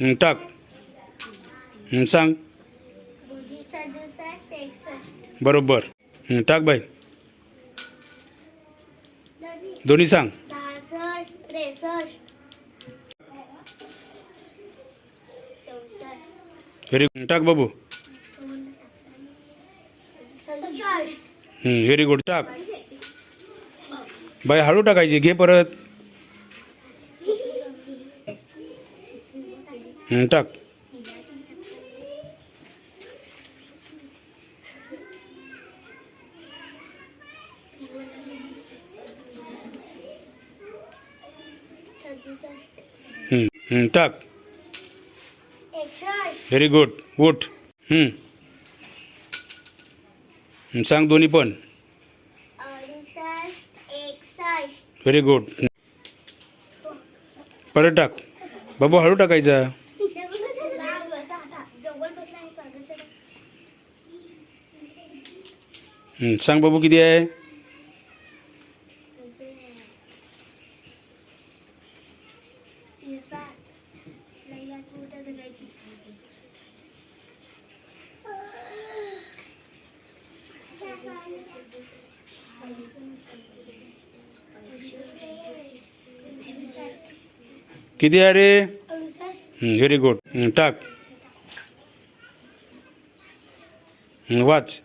टाक. सांग. बरोबर. टाक बाई. दोन्ही सांग. व्हेरी गुड टाक बाबू. व्हेरी गुड टाक. बाई हळू टाकायची. घे परत. टाक. टाक. व्हेरी गुड उठ. सांग दोन्ही पण. व्हेरी गुड परत टाक. बाबू हळू टाकायचा. सांग बाबू किती आहे? किती आहे रे? व्हेरी गुड टाक. वाच.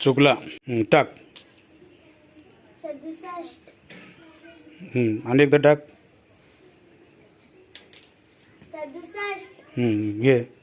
चुकला. टाक. हं, अनेकदा टाक. घे.